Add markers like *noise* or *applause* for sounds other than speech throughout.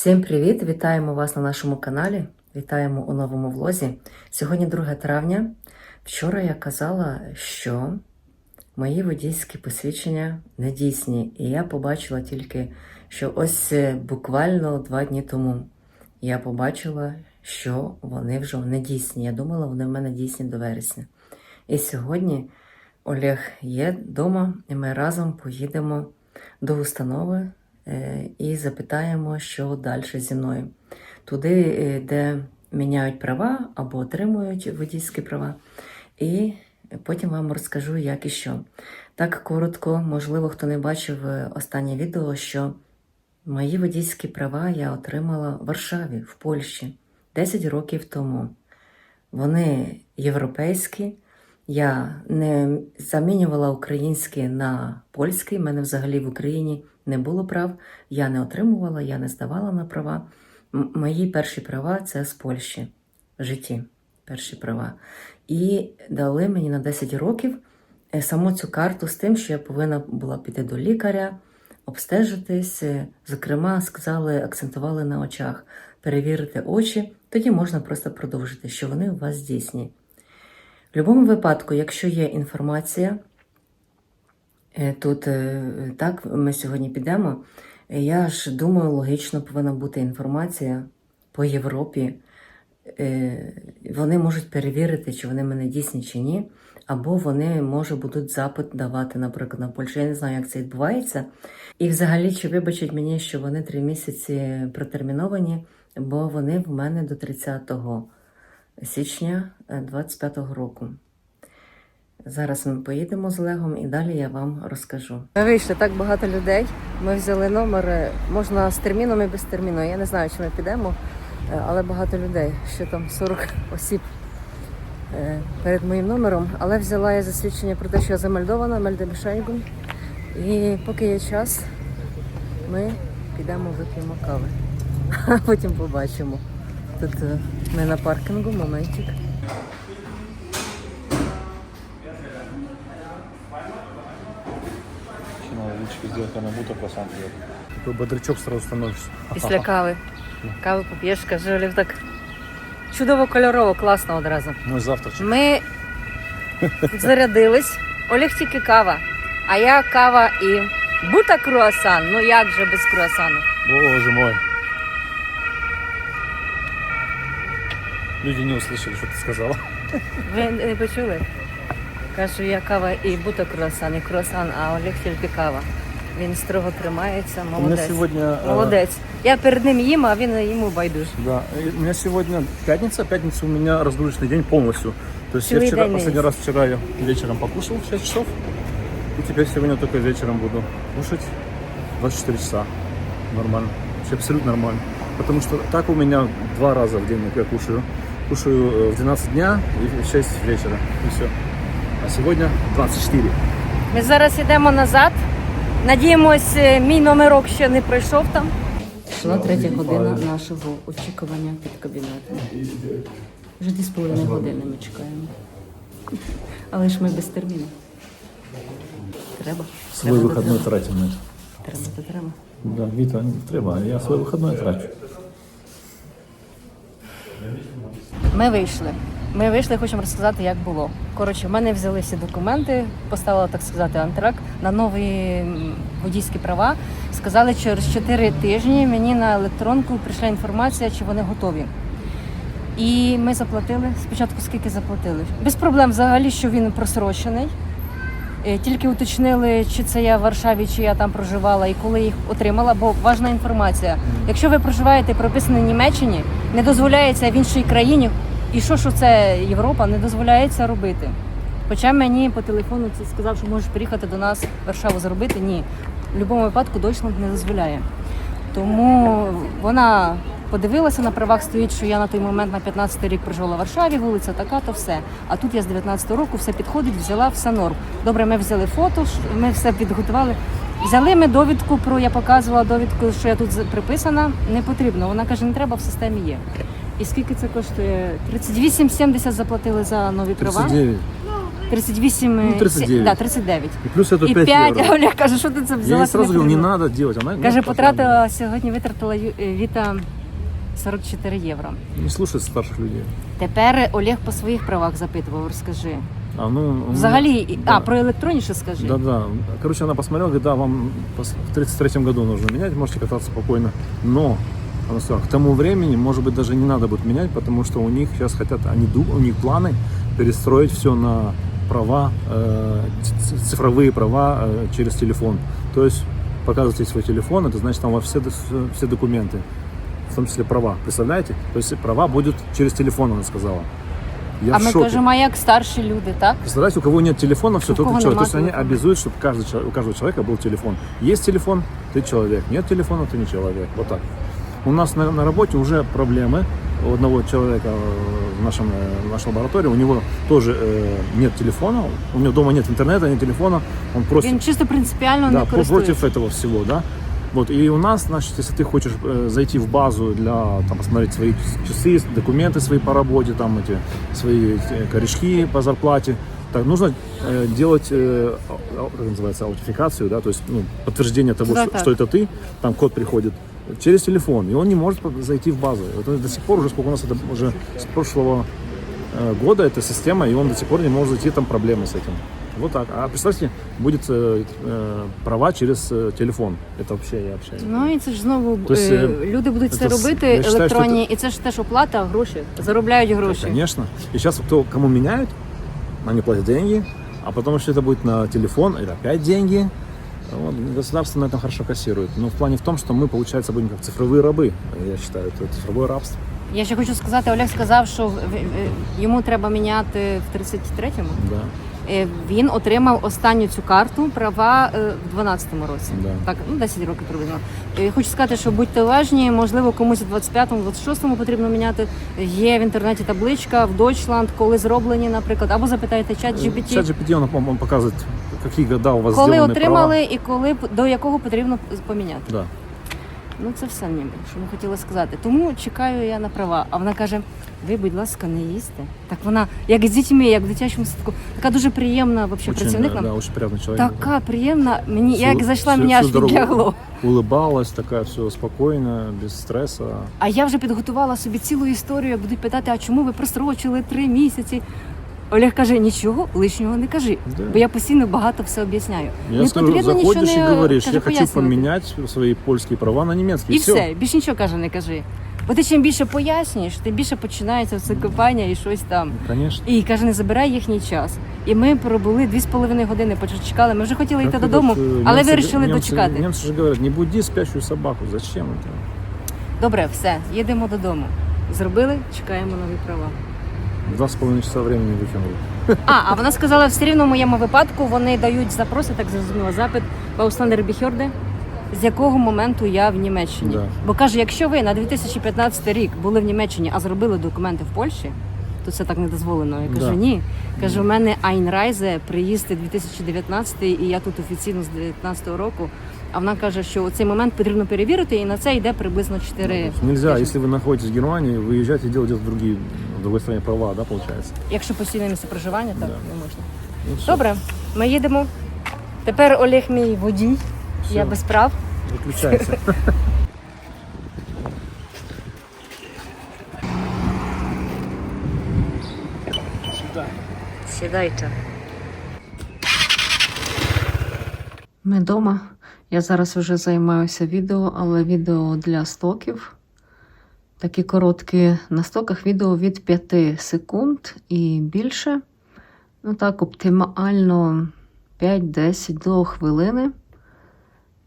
Всім привіт! Вітаємо вас на нашому каналі. Вітаємо у новому влозі. Сьогодні 2 травня. Вчора я казала, що мої водійські посвідчення не дійсні, і я побачила тільки, що ось е, буквально два дні тому я побачила, що вони вже не дійсні. Я думала, вони в мене дійсні до вересня. І сьогодні Олег є вдома, і ми разом поїдемо до установи і запитаємо, що далі зі мною. Туди, е, де міняють права або отримують водійські права. І потім вам розкажу, як і що. Так коротко, можливо, хто не бачив е, останнє відео, що мої водійські права я отримала в Варшаві, в Польщі, 10 років тому. Вони європейські. Я не замінювала українські на польський. У мене взагалі в Україні не було прав. Я не отримувала, я не здавала на права. Мої перші права це з Польщі житті. Перші права. І дали мені на 10 років е, саму цю карту з тим, що я повинна була піти до лікаря, обстежитись. Е, Зокрема, сказали, акцентували на очах, перевірити очі, тоді можна просто продовжити, що вони у вас дійсні. В будь-якому випадку, якщо є інформація, тут е, так, ми сьогодні підемо. е, Я ж думаю, логічно повинна бути інформація по Європі. Е, Вони можуть перевірити, чи вони мене дійсні чи ні. Або вони, може, будуть запит давати, наприклад, на Польщу. Я не знаю, як це відбувається. І взагалі, чи вибачать мені, що вони три місяці протерміновані, бо вони в мене до 30 січня 25-го року. Зараз ми поїдемо з Олегом і далі я вам розкажу. Ми вийшли так багато людей. Ми взяли номер, е, можна з терміном і без терміну. Я не знаю, чи ми підемо, е, але багато людей. Ще там 40 *laughs* осіб е, перед моїм номером. Але взяла я засвідчення про те, що я замельдована, Мельдебешейгун. І поки є час, ми підемо вип'ємо кави. *laughs* А потім побачимо. Тут ми на паркінгу, моментик. Личку сделать, она будто круассан делать. Такой бодрячок сразу становишься. Після *laughs* кави. Кави поп'єш, каже Олег, так чудово кольорово, класно одразу. Мой завтрачек. Ми зарядились. Олег тільки кава, а я кава і бута круасан. Ну як же без круасану? Боже мой. Люди не услышали, что ты сказала. *laughs* Ви не почули? Кажу, я кава і бута круасан, і круасан, а Олег тільки кава. Він строго тримається, У меня молодець. сегодня... э, Молодець. Я перед ним їм, а він йому байдуже. Да, и у меня сегодня пятница. Пятница у меня разгрузочный день полностью. То есть Целый я вчера, день последний есть. раз вчера я вечером покушал в 6 часов. И теперь сегодня только вечером буду кушать 24 часа. Нормально. Вообще абсолютно нормально. Потому что так у меня два раза в день я кушаю. Кушаю э, в 12 дня и в 6 вечера. И все. А сегодня 24. Ми зараз йдемо назад. Надіємось, е, мій номерок ще не пройшов там. Пішла третя година нашого очікування під кабінетом. Вже дві з половиною години ми чекаємо. Але ж ми без терміну. Треба. Свой Треба, выходной то тратим на это. Треба, то треба. Да, Віта, треба. Я свой выходной трачу. Ми вийшли. Ми вийшли, хочемо розказати, як було. Коротше, в мене взяли всі документи, поставила, так сказати, антрак на нові водійські права. Сказали, що через 4 тижні мені на електронку прийшла інформація, чи вони готові. І ми заплатили. Спочатку скільки заплатили? Без проблем взагалі, що він просрочений. Е, Тільки уточнили, чи це я в Варшаві, чи я там проживала і коли їх отримала, бо важна інформація. Якщо ви проживаєте прописані в Німеччині, не дозволяється в іншій країні, і що, що це Європа, не дозволяється робити. Хоча мені по телефону це сказав, що можеш приїхати до нас в Варшаву зробити. Ні. В будь-якому випадку Deutschland не дозволяє. Тому вона подивилася на правах, стоїть, що я на той момент на 15 рік прожила в Варшаві, вулиця така, то все. А тут я з 19 року все підходить, взяла все норм. Добре, ми взяли фото, ми все підготували. Взяли ми довідку про я показувала довідку, що я тут приписана. Не потрібно. Вона каже, не треба, в системі є. І скільки це коштує? 38,70 заплатили за нові права. 39. 38, Ну, 39. Да, 39. И плюс это І 5, 5, евро. Олег каже, що ти це взяла? Я ей сразу говорю, не надо делать. Она ну, Каже, пошла. потратила сьогодні, витратила Ю- е, Віта 44 євро. Не слушает старших людей. Тепер Олег по своїх правах запитував, розкажи. А, ну, Взагалі, і- да. а, про електронні ще скажи. Да, да. Короче, она посмотрела, говорит, да, вам пос- в 33 году нужно менять, можете кататься спокойно. Но сказала, к тому времени, может быть, даже не надо будет менять, потому что у них сейчас хотят, они, у них планы перестроить все на права, э, цифровые права э, через телефон. То есть показывайте свой телефон, это значит там у вас все, все документы, в том числе права. Представляете? То есть права будут через телефон, она сказала. Я а в ми шоке. кажемо, а як старші люди, так? Представляете, у кого нет телефона, все, У и человек. То есть они обязуют, чтобы каждый, у каждого человека был телефон. Есть телефон, ты человек. Нет телефона, ты не человек. Вот так. У нас на, на работе уже проблемы. У одного человека э, в, нашем, э, в нашей лаборатории, у него тоже э, нет телефона, у него дома нет интернета, нет телефона, он просит Він чисто принципіально да, не по- користується. против этого всего, да. Вот, и у нас, значит, если ты хочешь э, зайти в базу для, там, посмотреть свои часы, документы свои по работе, там, эти, свои э, корешки по зарплате, так, нужно э, делать, э, а- а- как называется, аутентификацию, да, то есть, ну, подтверждение того, Да, что, так. что это ты, там код приходит через телефон, и он не может по- зайти в базу. Это до сих пор уже, сколько у нас это уже с прошлого э, года эта система, и он до сих пор не может зайти, там проблемы с этим. Вот так. А представьте, будет э, э, права через э, телефон. Это вообще я вообще. Ну і це ж знову То есть, е, е, люди будуть це це с- робити я считаю, електронні, і це ж теж оплата, гроші. Заробляють гроші. Конечно. И сейчас кто кому меняют, они платят деньги, а потом если это будет на телефон, это опять деньги. Вот, государство на этом хорошо кассирует. Но в плане в том, что мы, получается, будем как цифровые рабы. Я считаю, это цифровое рабство. Я ще хочу сказати, Олег сказав, що в- в- йому треба міняти в 33-му. Да. Е, Він отримав останню цю карту права е, в 12-му році. Да. Так, ну 10 років приблизно. Е, Хочу сказати, що будьте уважні, можливо, комусь у 25-му, 26-му потрібно міняти. Є в інтернеті табличка в Deutschland, коли зроблені, наприклад, або запитайте чат GPT, Чат GPT, он, он показывает, какие года у вас коли сделаны отримали і коли п- до якого потрібно поміняти. права. Ну це все ніби, що ми хотіли сказати. Тому чекаю я на права. А вона каже: ви, будь ласка, не їсте. Так вона, як з дітьми, як в дитячому садку, така дуже приємна вообще, Да. Очень, працівник. да, очень приятный человек. Така приємна. Мені Всю- як зайшла, всю- мені аж всю дорогу. відлягло. Улыбалась, такая все спокойно, без стресса. А я вже підготувала собі цілу історію, як будуть питати, а чому ви прострочили три місяці? Олег каже, нічого лишнього не кажи, Да. бо я постійно багато все об'ясняю. Я не скажу, потрібно нічого заходишь не и говоришь, каже, я хочу пояснювати. поменять свои польские права на немецкие. І все, більш нічого каже, не кажи. Бо ти чим більше пояснюєш, тим більше починається це копання і щось там. Конечно. І каже, не забирай їхній час. І ми пробули дві з половиною години, почекали. Ми вже хотіли йти Как додому, этот, э, але немцы- вирішили немцы- дочекати. Немцы же говорят, не буди спящую собаку. Зачем это? Добре, все, їдемо додому. Зробили, чекаємо нові права. Два с половиной часа времени выкинули. А, а вона сказала, все рівно в моєму випадку вони дають запроси, так зрозуміла, запит Баусландер Біхьорде, з якого моменту я в Німеччині. Да. Бо каже, якщо ви на 2015 рік були в Німеччині, а зробили документи в Польщі, то це так не дозволено. Я кажу, Да. ні. Кажу, у мене Айнрайзе приїзд 2019, і я тут офіційно з 2019 року. А вона каже, що цей момент потрібно перевірити, і на це йде приблизно 4 Нельзя, тижні. если вы находитесь в Германии, выезжать и делать где-то в другие, в другой стране права, да, получается? Якщо постійне місце проживання, так Да. не можна. Ну, всё, Добре, ми їдемо. Тепер Олег мій водій. всё, Я без прав. Выключается. Сідайте. Ми вдома. Я зараз вже займаюся відео, але відео для стоків. Такі короткі на стоках відео від 5 секунд і більше. Ну так, оптимально 5-10 до хвилини.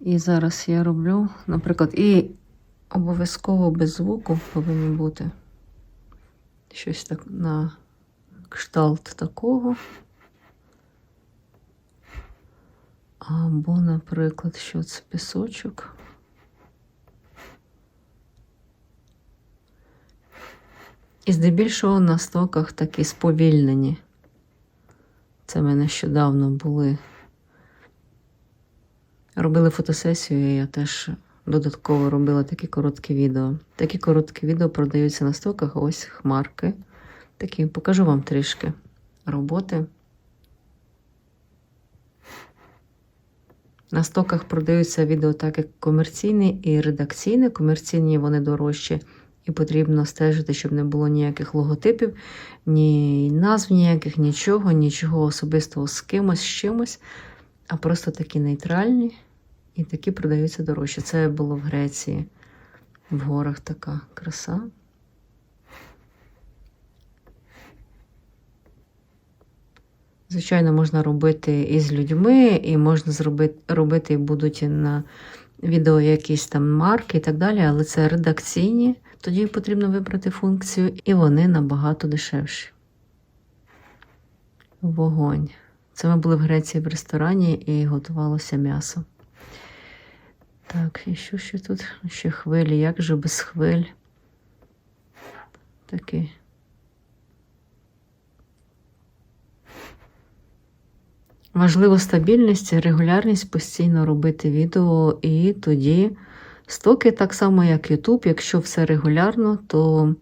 І зараз я роблю, наприклад, і обов'язково без звуку повинні бути. Щось так на кшталт такого. Або, наприклад, що це пісочок. І здебільшого на стоках такі сповільнені. Це ми нещодавно були. Робили фотосесію, і я теж додатково робила такі короткі відео. Такі короткі відео продаються на стоках, ось хмарки. Такі покажу вам трішки роботи. На стоках продаються відео так, як комерційне і редакційне. Комерційні вони дорожчі, і потрібно стежити, щоб не було ніяких логотипів, ні назв ніяких, нічого, нічого особистого з кимось, з чимось, а просто такі нейтральні. І такі продаються дорожче. Це було в Греції. В горах така краса. Звичайно, можна робити і з людьми, і можна зробити, робити будуть на відео якісь там марки і так далі, але це редакційні. Тоді потрібно вибрати функцію, і вони набагато дешевші. Вогонь. Це ми були в Греції в ресторані і готувалося м'ясо. Так, і що ще тут? Ще хвилі. Як же без хвиль? Такий. Важливо стабільність, регулярність, постійно робити відео, і тоді стоки, так само як YouTube, якщо все регулярно, то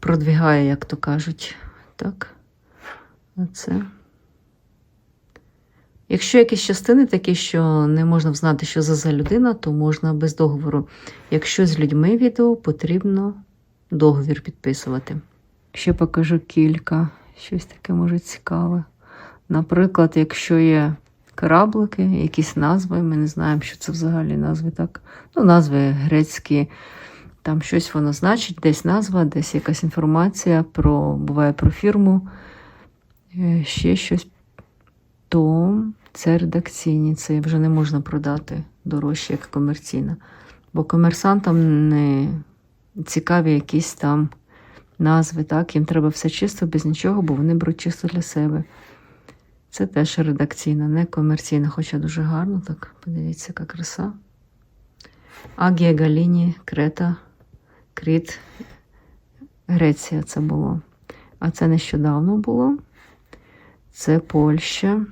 продвігає, як то кажуть. Так. Оце. Якщо якісь частини такі, що не можна взнати, що це за людина, то можна без договору. Якщо з людьми відео, потрібно договір підписувати. Ще покажу кілька, щось таке може цікаве. Наприклад, якщо є кораблики, якісь назви, ми не знаємо, що це взагалі назви так. Ну, назви грецькі, там щось воно значить, десь назва, десь якась інформація про, буває про фірму, е, ще щось, то це редакційні, це вже не можна продати дорожче, як комерційна. Бо комерсантам не цікаві якісь там назви, так, їм треба все чисто, без нічого, бо вони беруть чисто для себе. Це теж редакційна, не комерційна, хоча дуже гарно. Так, подивіться, яка краса. Агія Галіні, Крета, Кріт, Греція це було. А це нещодавно було. Це Польща.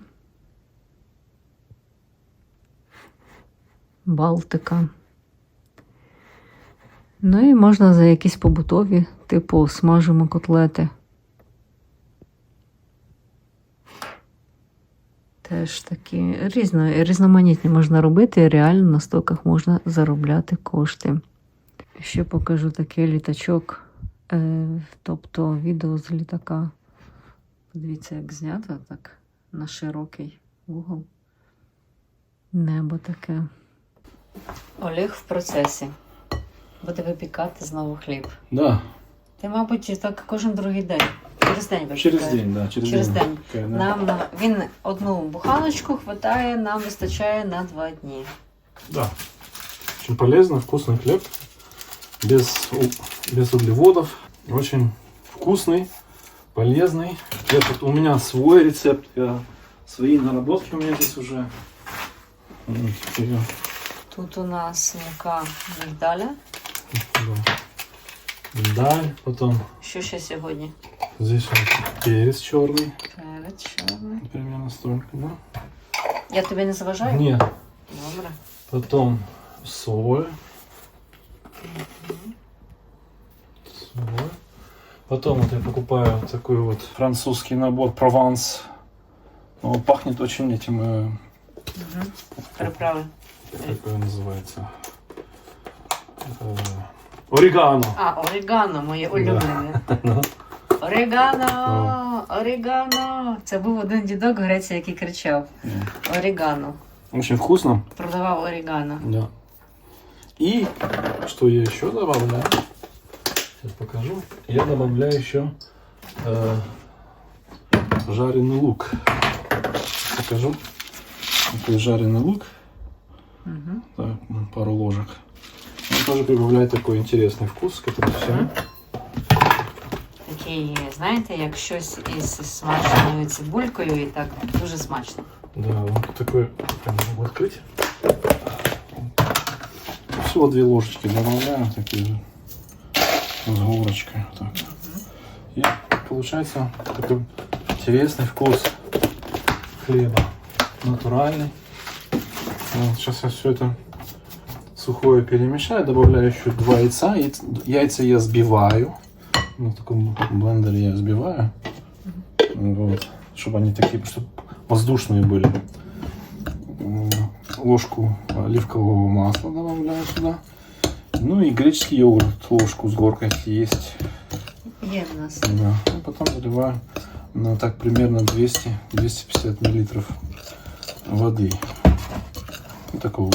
Балтика. Ну і можна за якісь побутові, типу смажимо котлети. Теж такі різно, різноманітні можна робити, і реально на стоках можна заробляти кошти. Ще покажу такий літачок, е, тобто відео з літака. Подивіться, як знято так на широкий угол. Небо таке. Олег в процесі. Буде випікати знову хліб. Да, Ти, мабуть, так кожен другий день. Через день випікає. через день, да, через, Через день. день. Такая, да. Нам на- він одну буханочку хватає, нам вистачає на два дні. Да. Очень полезно, вкусный хлеб. Без, у- без углеводов. Очень вкусный, полезный. Я тут- у меня свой рецепт. Я, свои наработки у меня здесь уже. М, теперь я- Тут у нас мука мигдаля. да. Миндаль. Потом Що ще сьогодні? Здесь вот перец черный. Перець чорний. Примерно столько, да? Я тобі не заважаю? Нет. Добре. Потом соль. Соль. Потом вот я покупаю такой вот французский набор Прованс. Он пахнет очень этим, э, Угу. Приправи. как его называется, Э, орегано. А, орегано, моє улюблене. *laughs* Орегано! Орегано! Це був один дідок в Греції, який кричав Орегано. Очень вкусно. Продавав орегано. Да. И что я еще добавляю? Сейчас покажу. Я добавляю еще э, жареный лук. Покажу. Такой жареный лук. Угу. Так, ну, пару ложек. Он тоже прибавляет такой интересный вкус к этому всему. Такий, знаєте, як щось із смаженою цибулькою і так дуже смачно. Да, вот такой прям могу открыть. Всего две ложечки добавляю, такие же, с горочкой. вот Так. И получается такой интересный вкус хлеба. Натуральный. Вот, сейчас я все это сухое перемешаю, добавляю еще два яйца. Яйц- Яйца я сбиваю. На таком блендере я сбиваю. Вот. Чтобы они такие, чтобы воздушные были. Ложку оливкового масла добавляю сюда. Ну и греческий йогурт, ложку с горкой есть. В нас. Да. Ну, потом заливаю на так примерно 200-250 миллилитров воды. Ну, такого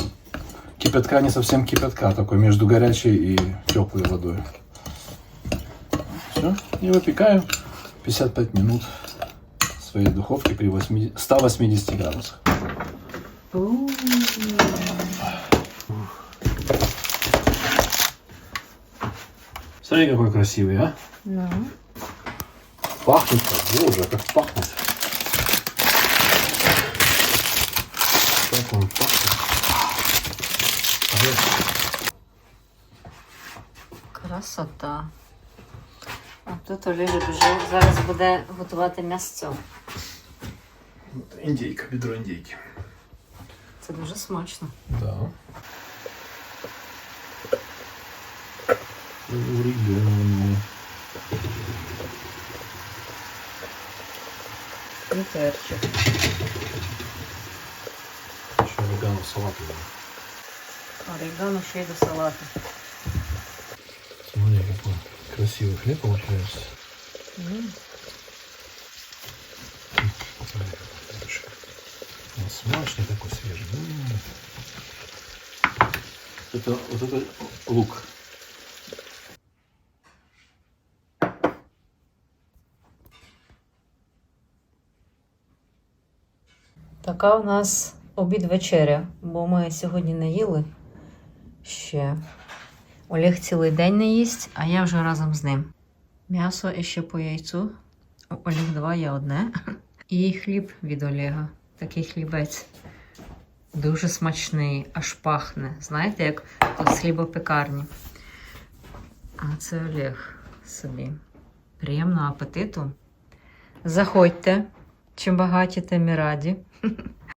кипятка, не совсем кипятка, такой между горячей и теплой водой. Все. И выпекаю 55 минут в своей духовке при 80 180 градусах. Смотри, какой красивый, а? Ну. Пахнет боже, как пахнет. Как он пахнет. Красота. А тут Олег вже зараз буде готувати м'ясо. Вот индейка, бедро индейки. Це дуже смачно. Да. Орегано. І перчик. Еще орегано в салат. Орегано ще й до салату Смотри, какой красивый хлеб получается. М. Смотри, какой хороший. Он смачный такой свежий. М. Это, вот это лук. Така у нас обід вечеря, бо ми сьогодні не їли ще. Олег цілий день не їсть, а я вже разом з ним. М'ясо і ще по яйцю. У Олег два, я одне. *laughs* І хліб від Олега. Такий хлібець. Дуже смачний, аж пахне. Знаєте, як з хлібопекарні. А це Олег собі. Приємного апетиту. Заходьте. Чим багаті, тим і раді. *laughs*